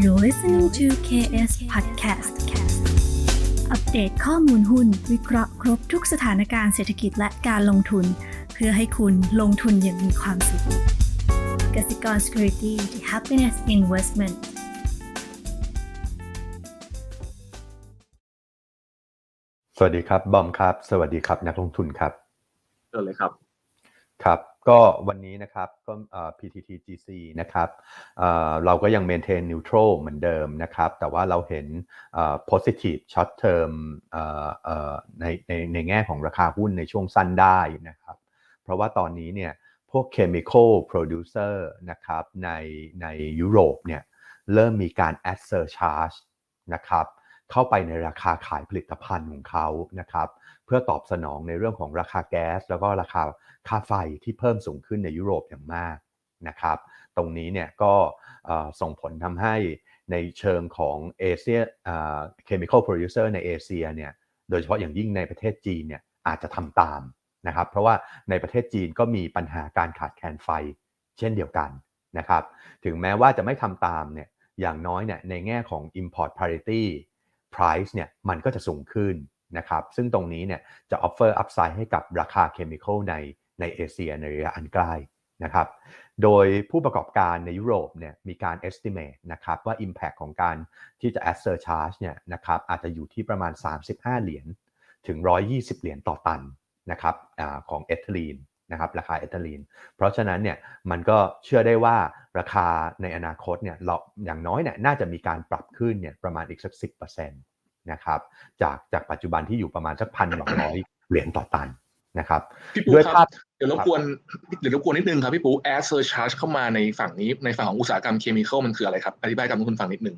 You're listening to KS Podcast อัปเดตข้อมูลหุ้น วิเคราะห์ครบทุกสถานการณ์เศรษฐกิจและการลงทุน เพื่อให้คุณลงทุนอย่างมีความสุขกสิกร Security the Happiness Investment สวัสดีครับ บอมครับ สวัสดีครับ นักลงทุนครับเชิญเลยครับ ครับ ก็วันนี้นะครับก็ PTTGC นะครับเราก็ยัง maintain neutral เหมือนเดิมนะครับ แต่ว่าเราเห็น positive short term เอ่อเอ่อในในในแง่ของราคาหุ้นในช่วงสั้นได้นะครับ เพราะว่าตอนนี้เนี่ยพวก chemical producer นะครับในในยุโรปเนี่ยเริ่มมีการ add surcharge นะครับ เข้าไปในราคาขายผลิตภัณฑ์ของเขานะครับเพื่อตอบสนองในเรื่องของราคาแก๊ส แล้วก็ราคาค่าไฟที่เพิ่มสูงขึ้นในยุโรปอย่างมากนะครับตรงนี้เนี่ยก็ส่งผลทำให้ในเชิงของเอเชียเคมีคอลโปรดิวเซอร์ในเอเชียเนี่ยโดยเฉพาะอย่างยิ่งในประเทศจีนเนี่ยอาจจะทำตามนะครับเพราะว่าในประเทศจีนก็มีปัญหาการขาดแคลนไฟเช่นเดียวกันนะครับถึงแม้ว่าจะไม่ทำตามเนี่ยอย่างน้อยเนี่ยในแง่ของ import parity price เนี่ยมันก็จะสูงขึ้นนะครับซึ่งตรงนี้เนี่ยจะ offer upside ให้กับราคาเคมีคอลในในเอเชียในระยะอันใกล้นะครับโดยผู้ประกอบการในยุโรปเนี่ยมีการ estimate นะครับว่า impact ของการที่จะ add surcharge เนี่ยนะครับอาจจะอยู่ที่ประมาณ 35 เหรียญถึง 120 เหรียญต่อตันนะครับอของเอทิลีน นะครับราคาเอทิลีน เพราะฉะนั้นเนี่ยมันก็เชื่อได้ว่าราคาในอนาคตเนี่ยเราอย่างน้อยเนี่ยน่าจะมีการปรับขึ้นเนี่ยประมาณอีกสัก10%นะครับจากจากปัจจุบันที่อยู่ประมาณสักพันสองร้อยเหรียญต่อตันนะครับพี่ปูด้วยคภารัพบเดี๋ยวรบกวนเดี๋ยวรบกวนนิดนึงครับพี่ปู add surcharge เข้ามาในฝั่งนี้ในฝั่งของอุตสาหกรรมเคมีคอลมันคืออะไรครับอธิบายกับคุณฟังนิดนึง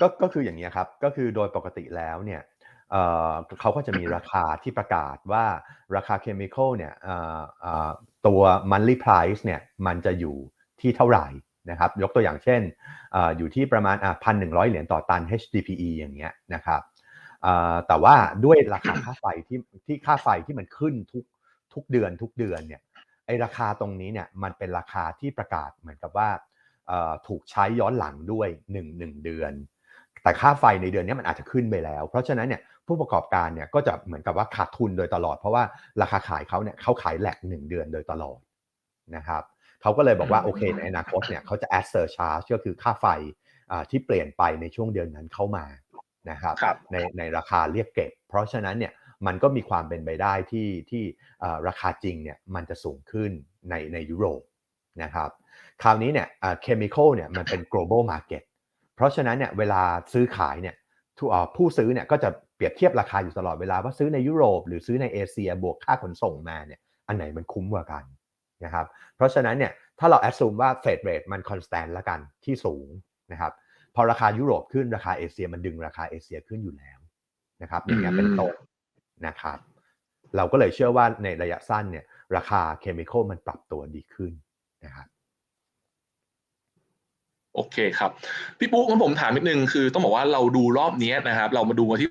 ก็ก็คืออย่างนี้ยครับก็คือโดยปกติแล้วเนี่ย เขาก็จะมีราคาที่ประกาศว่าราคาเคมีคอลเนี่ยตัว monthly price เนี่ยมันจะอยู่ที่เท่าไหร่นะครับยกตัวอย่างเช่นออยู่ที่ประมาณพันหนึ่งร้อยเหรียญต่อตัน HDPE อย่างเงี้ยนะครับแต่ว่าด้วยราคาค่าไฟที่ที่ค่าไฟที่มันขึ้นทุกทุกเดือนทุกเดือนเนี่ยไอราคาตรงนี้เนี่ยมันเป็นราคาที่ประกาศเหมือนกับว่าถูกใช้ย้อนหลังด้วย1 1เดือน แต่ค่าไฟในเดือนนี้มันอาจจะขึ้นไปแล้ว เพราะฉะนั้นเนี่ย ผู้ประกอบการเนี่ยก็จะเหมือนกับว่าขาดทุนโดยตลอด เพราะว่าราคาขายเขาเนี่ยเขาขายแหลกหนึ่งเดือนโดยตลอดนะครับเขาก็เลยบอกว่าอืมโอเคในอนาคตเนี่ยเขาจะ add surcharge ก็คือค่าไฟอ่าที่เปลี่ยนไปในช่วงเดือนนั้นเข้ามานะครับครับในในราคาเรียกเก็บ เพราะฉะนั้นเนี่ยมันก็มีความเป็นไปได้ที่ที่เอ่อราคาจริงเนี่ยมันจะสูงขึ้นในในยุโรปนะครับคราวนี้เนี่ยเคมีคอลเนี่ยมันเป็น global market เพราะฉะนั้นเนี่ยเวลาซื้อขายเนี่ยทุกเอ่อผู้ซื้อเนี่ยก็จะ เปรียบเทียบราคาอยู่ตลอดเวลาว่าซื้อในยุโรปหรือซื้อในเอเชียบวกค่าขนส่งมาเนี่ยอันไหนมันคุ้มกว่ากันนะครับเพราะฉะนั้นเนี่ยถ้าเรา assume ว่า Fed rate มัน constant ละกันที่สูงนะครับพอราคายุโรปขึ้นราคาเอเชียมันดึงราคาเอเชียขึ้นอยู่แล้วนะครับอย่างเงี้ยเป็นต้นนะครับเราก็เลยเชื่อว่าในระยะสั้นเนี่ยราคาเคมีคอลมันปรับตัวดีขึ้นนะครับโอเคครับ พี่ปุ๊งั้นผมถามนิดนึงคือต้องบอกว่าเราดูรอบนี้นะครับ เรามาดูกันที่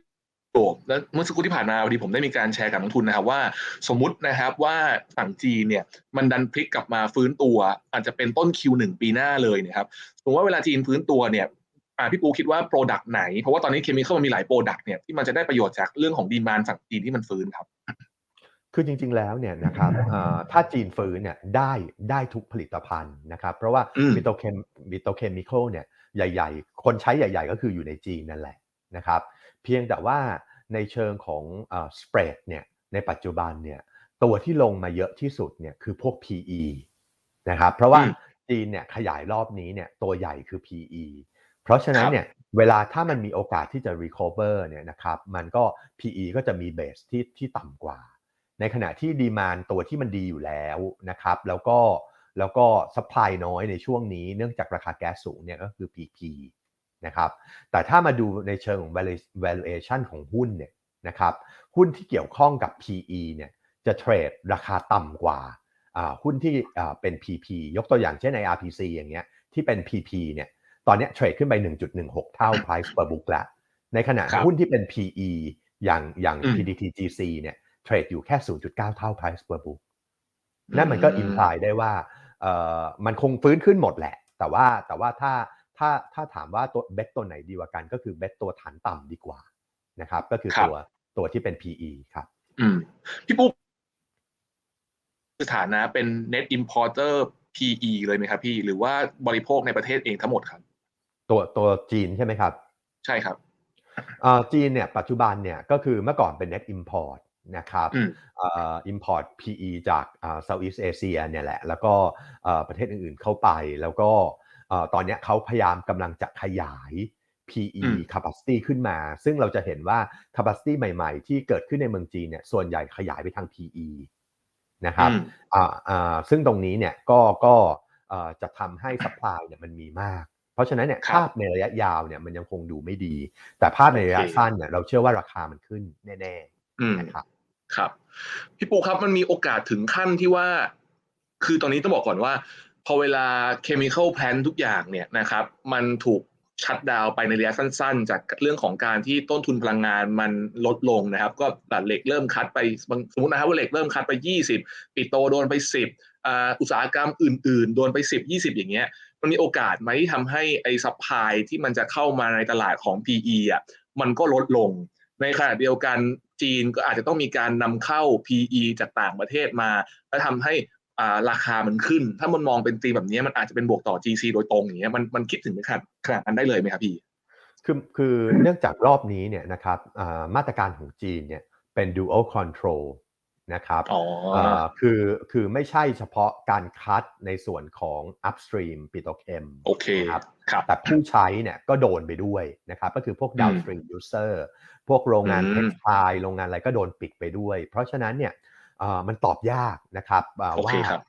โรปแล้วเมื่อสักครู่ที่ผ่านมาพอดีผมได้มีการแชร์กับนักทุนนะครับว่า สมมุตินะครับว่าฝั่งจีนเนี่ยมันดันพลิกกลับมาฟื้นตัว อาจจะเป็นต้น Q1 ปีหน้าเลยนะครับสมมติว่าเวลาจีนฟื้นตัวเนี่ยอ่าพี่ปูคิดว่าโปรดักต์ไหน เพราะว่าตอนนี้เคมีคอลมันมีหลายโปรดักต์เนี่ยที่มันจะได้ประโยชน์จากเรื่องของดีมานฝั่งจีนที่มันฟื้นครับคือจริงๆ แล้วเนี่ยนะครับเอ่อถ้าจีนฟื้นเนี่ยได้ได้ทุกผลิตภัณฑ์นะครับ เพราะว่าอืมบิโตเคมบิโตเคมีคอลเนี่ยใหญ่ ๆ คนใช้ใหญ่ ๆ ก็คืออยู่ในจีนนั่นแหละนะครับ เพียงแต่ว่าในเชิงของเอ่อสเปรดเนี่ยในปัจจุบันเนี่ยตัวที่ลงมาเยอะที่สุดเนี่ยคือพวก PE นะครับเพราะว่าอืมจีนเนี่ยขยายรอบนี้เนี่ยตัวใหญ่คือ PE เพราะฉะนั้นเนี่ยเวลาถ้ามันมีโอกาสที่จะ recover เนี่ยนะครับมันก็ PE ก็จะมีเบสที่ที่ต่ำกว่า ในขณะที่ดีมานตัวที่มันดีอยู่แล้วนะครับแล้วก็แล้วก็สปายน้อยในช่วงนี้เนื่องจากราคาแก๊สสูงเนี่ยก็คือ PP นะครับแต่ถ้ามาดูในเชิงของ valu- valuation ของหุ้นเนี่ยนะครับหุ้นที่เกี่ยวข้องกับ PE เนี่ยจะเทรดราคาต่ำกว่าอ่าหุ้นที่อ่าเป็น PP ยกตัวอย่างเช่นใน RPC อย่างเงี้ยที่เป็น PP เนี่ยตอนเนี้ยเทรดขึ้นไป 1.16 เท่า price per book แล้ว ในขณะครับหุ้นที่เป็น PE อย่างอย่างอืม PDTGC เนี่ยเทรดอยู่แค่ 0.9 เท่า price per book นั่นมันก็อินพลายได้ว่าเอ่อมันคงฟื้นขึ้นหมดแหละ แต่ว่าแต่ว่าถ้า ถ้าถ้าถามว่าตัวเบสตัวไหนดีกว่ากัน ก็คือเบสตัวฐานต่ำดีกว่านะครับ ก็คือครับตัวตัวที่เป็น PE ครับ อืมพี่ปุ๊กสถานะเป็น net importer PE เลยไหมครับพี่ หรือว่าบริโภคในประเทศเองทั้งหมดครับ ตัวตัวจีนใช่ไหมครับ ใช่ครับอ่าจีนเนี่ยปัจจุบันเนี่ยก็คือเมื่อก่อนเป็น net import นะครับอืมอ่า import PE จากอ่า Southeast Asia เนี่ยแหละ แล้วก็อ่าประเทศอื่นๆเข้าไป แล้วก็อ่า ตอนเนี้ยเขาพยายามกำลังจะขยาย PE อืม capacity ขึ้นมา ซึ่งเราจะเห็นว่า capacity ใหม่ๆ ที่เกิดขึ้นในเมืองจีนเนี่ยส่วนใหญ่ขยายไปทาง PE นะครับอืมอ่าอ่าซึ่งตรงนี้เนี่ยก็ก็เอ่อจะทำให้ supply เนี่ยมันมีมาก เพราะฉะนั้นเนี่ยครับภาพในระยะยาวเนี่ยมันยังคงดูไม่ดี แต่ภาพในระยะโอเคสั้นเนี่ยเราเชื่อว่าราคามันขึ้นแน่อืมๆนะครับครับ พี่ปูครับมันมีโอกาสถึงขั้นที่ว่า คือตอนนี้ต้องบอกก่อนว่า พอเวลาเคมีคอลแพลนทุกอย่างเนี่ยนะครับมันถูกชัดดาวไปในระยะสั้น ๆ จากเรื่องของการที่ต้นทุนพลังงานมันลดลงนะครับ ก็ตัดเหล็กเริ่มคัดไปสมมตินะครับว่าเหล็กเริ่มคัดไป 20 ปิโตโดนไป 10อ่าอุตสาหกรรมอื่น ๆ โดนไป 10 20 อย่างเงี้ยมันมีโอกาสไหมที่ทำให้ไอ้ซัพพลายที่มันจะเข้ามาในตลาดของ PE อะมันก็ลดลง ในขณะเดียวกันจีนก็อาจจะต้องมีการนำเข้า PE จากต่างประเทศมา แล้วทำให้ ราคามันขึ้น ถ้ามันมองเป็นตีมแบบนี้มันอาจจะเป็นบวกต่อ GC โดยตรงอย่างเงี้ยมันมันคิดถึงขนาดขนาดนั้นได้เลยไหมครับพี่คือคือเนื่องจากรอบนี้เนี่ยนะครับอ่ามาตรการของจีนเนี่ยเป็น dual control นะครับอ๋อาคือคือไม่ใช่เฉพาะการคัดในส่วนของ upstream ปิโตรเคมโอเคนะครับครับแต่ผู้ใช้เนี่ยก็โดนไปด้วยนะครับ ก็คือพวกอืม downstream user พวกโรงงานอืม textile โรงงานอะไรก็โดนปิดไปด้วย เพราะฉะนั้นเนี่ยเอ่อ มันตอบยากนะครับอ่าโอว่าเคครับ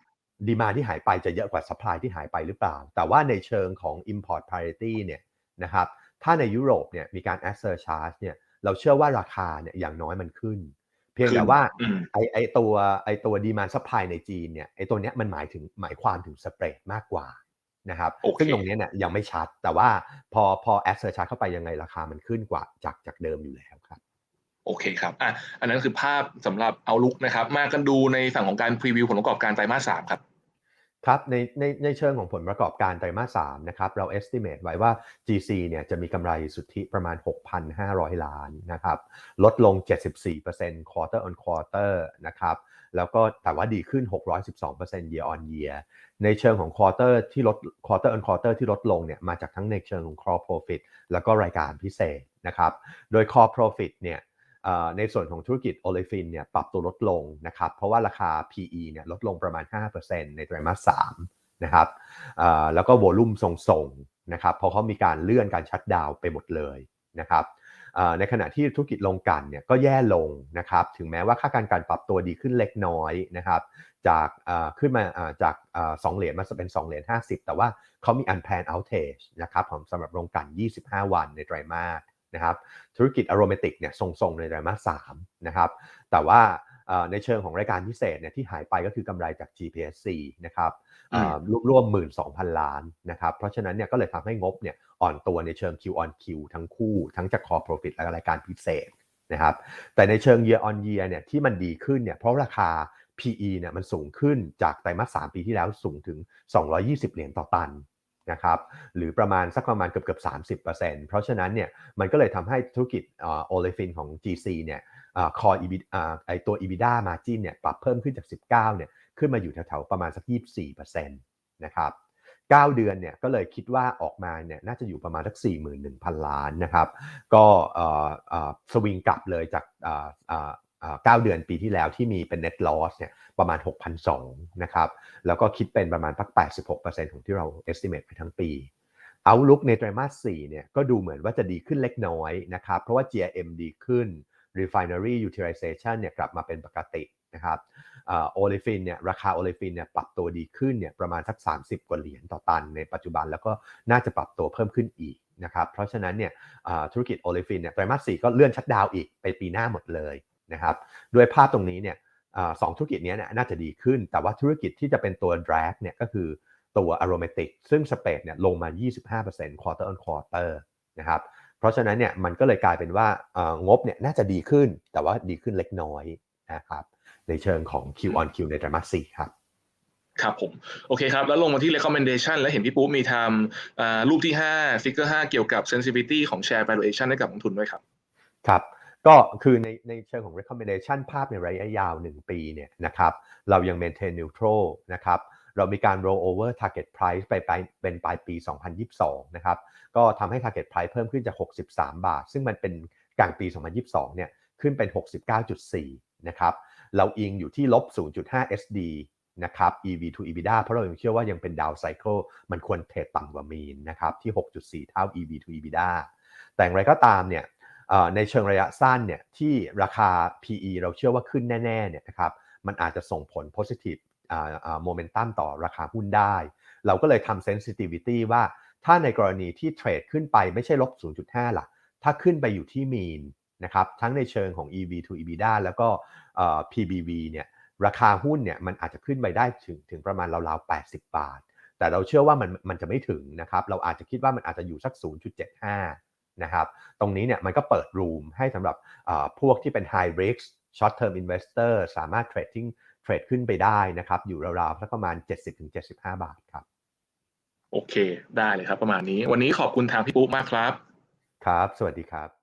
ดีมาที่หายไปจะเยอะกว่า supply ที่หายไปหรือเปล่า แต่ว่าในเชิงของ import parity เนี่ยนะครับถ้าในยุโรปเนี่ยมีการ a s s e r charge เนี่ยเราเชื่อว่าราคาเนี่ยอย่างน้อยมันขึ้น เพียงแต่ว่าอืมไอไอตัวไอตัว demand supply ในจีนเนี่ยไอตัวเนี้ยมันหมายถึงหมายความถึงสเปรดมากกว่านะครับโอเคซึ่งตรงเนี้ยเนี่ยยังไม่ชัด แต่ว่าพอพอ a s s e r charge เข้าไปยังไงราคามันขึ้นกว่าจากจากเดิมอยู่แล้วครับ โอเคครับอะอันนั้นคือภาพสำหรับเอาลุกนะครับ มากันดูในฝั่งของการพรีวิวผลประกอบการไตรมาสสามครับครับในในในเชิงของผลประกอบการไตรมาส3นะครับเรา estimate ไว้ว่า GC เนี่ยจะมีกำไรสุทธิประมาณ 6,500 ล้านนะครับลดลง 74% quarter on quarter นะครับแล้วก็แต่ว่าดีขึ้น 612% year on year ในเชิงของ quarter ที่ลด quarter on quarter ที่ลดลงเนี่ยมาจากทั้งในเชิงของ core profit แล้วก็รายการพิเศษนะครับโดย core profit เนี่ย ในส่วนของธุรกิจโอเลฟินเนี่ยปรับตัวลดลงนะครับเพราะว่าราคา PE เนี่ยลดลงประมาณ 5%ในไตรมาส3นะครับแล้วก็โวลุ่มทรงๆนะครับเพราะเขามีการเลื่อนการชัดดาวไปหมดเลยนะครับในขณะที่ธุรกิจลงกลันเนี่ยก็แย่ลงนะครับถึงแม้ว่าค่าการการปรับตัวดีขึ้นเล็กน้อยนะครับจากขึ้นมาจากสองเหรียญมาเป็น2เหรียญ50 แต่ว่าเขามี unplanned outage นะครับผมสำหรับโรงกลั่น25 วันในไตรมาส นะครับธุรกิจอโรมาติกเนี่ยทรงๆในไตรมาส3นะครับแต่ว่าเอ่อในเชิงของรายการพิเศษเนี่ยที่หายไปก็คือกำไรจาก GPSC นะครับอืมรวมรวมหมื่นสองพันล้านนะครับเพราะฉะนั้นเนี่ยก็เลยทำให้งบเนี่ยอ่อนตัวในเชิง Q on Q ทั้งคู่ทั้งจาก core profit และรายการพิเศษนะครับแต่ในเชิง year on year เนี่ยที่มันดีขึ้นเนี่ยเพราะราคา PE เนี่ยมันสูงขึ้นจากไตรมาส3ปีที่แล้วสูงถึง 220 เหรียญต่อตัน นะครับหรือประมาณสักประมาณเกือบเกือบ30%เพราะฉะนั้นเนี่ยมันก็เลยทำให้ธุรกิจโอเลฟินของ GC เนี่ยคอ EBIT อ่าไอตัว EBITDA margin เนี่ยปรับเพิ่มขึ้นจาก 19เนี่ยขึ้นมาอยู่แถวๆประมาณสัก 24%นะครับ9เดือนเนี่ยก็เลยคิดว่าออกมาเนี่ยน่าจะอยู่ประมาณสัก 41,000 ล้านนะครับ ก็สวิงกลับเลยจาก เอ่อเอ่อเอ่อ9เดือนปีที่แล้วที่มีเป็น net loss เนี่ยประมาณ 6,200นะครับแล้วก็คิดเป็นประมาณพัก 86%ของที่เรา estimate ไปทั้งปี Outlook ในไตรมาส4เนี่ยก็ดูเหมือนว่าจะดีขึ้นเล็กน้อยนะครับเพราะว่า GRM ดีขึ้น refinery utilization เนี่ยกลับมาเป็นปกตินะครับโอเลฟินเนี่ยราคาโอเลฟินเนี่ยปรับตัวดีขึ้นเนี่ยประมาณสัก 30 กว่าเหรียญต่อตันในปัจจุบันแล้วก็น่าจะปรับตัวเพิ่มขึ้นอีกนะครับเพราะฉะนั้นเนี่ยธุรกิจโอเลฟินเนี่ยไตรมาส4ก็เลื่อนชัดดาวอีกไปปีหน้าหมดเลย นะครับด้วยภาพตรงนี้เนี่ยอ่าสองธุรกิจเนี้ยเนี่ยน่าจะดีขึ้น แต่ว่าธุรกิจที่จะเป็นตัว drag เนี่ยก็คือตัว aromatic ซึ่งสเปรดเนี่ยลงมา 25% quarter on quarter นะครับเพราะฉะนั้นเนี่ยมันก็เลยกลายเป็นว่าเอ่องบเนี่ยน่าจะดีขึ้น แต่ว่าดีขึ้นเล็กน้อยนะครับในเชิงของ Q on Q ในไตรมาส4ครับครับผมโอเคครับ แล้วลงมาที่ recommendation แล้วเห็นพี่ปุ๊มีทำอ่ารูปที่5 figure 5 เกี่ยวกับ sensitivity ของ share valuation ให้กับนักทุนด้วยครับ ครับ ก็คือในในเชิงของ recommendation ภาพในระยะยาว 1 ปีเนี่ยนะครับเรายัง maintain neutral นะครับเรามีการ roll over target price ไปไปเป็นปลายปี 2022 นะครับก็ทำให้ target price เพิ่มขึ้นจาก 63 บาท ซึ่งมันเป็นกลางปี 2022 เนี่ยขึ้นเป็น 69.4 นะครับเราอิงอยู่ที่ลบ 0.5 SD นะครับ EV to EBITDA เพราะเรายังเชื่อว่ายังเป็น down cycle มันควรเทรดต่ำกว่ามีนนะครับที่ 6.4 เท่า EV to EBITDA แต่อย่างไรก็ตามเนี่ย ในเชิงระยะสั้นเนี่ยที่ราคา PE เราเชื่อว่าขึ้นแน่ๆเนี่ยนะครับมันอาจจะส่งผล positive โมเมนตัมต่อราคาหุ้นได้ เราก็เลยทำ sensitivity ว่าถ้าในกรณีที่เทรดขึ้นไปไม่ใช่ลบ 0.5ล่ะ ถ้าขึ้นไปอยู่ที่มีนนะครับทั้งในเชิงของ EV to EBITDA แล้วก็ PBV เนี่ยราคาหุ้นเนี่ยมันอาจจะขึ้นไปได้ถึงถึงประมาณราวๆ 80 บาท แต่เราเชื่อว่ามันมันจะไม่ถึงนะครับ เราอาจจะคิดว่ามันอาจจะอยู่สัก 0.75 นะครับตรงนี้เนี่ยมันก็เปิดรูมให้สำหรับเอ่อพวกที่เป็น high risk short term investor สามารถ trading เทรดขึ้นไปได้นะครับ อยู่ราวๆสักประมาณ 70-75 บาทครับ โอเค ได้เลยครับประมาณนี้ วันนี้ขอบคุณทางพี่ปุ๊มากครับ ครับ สวัสดีครับ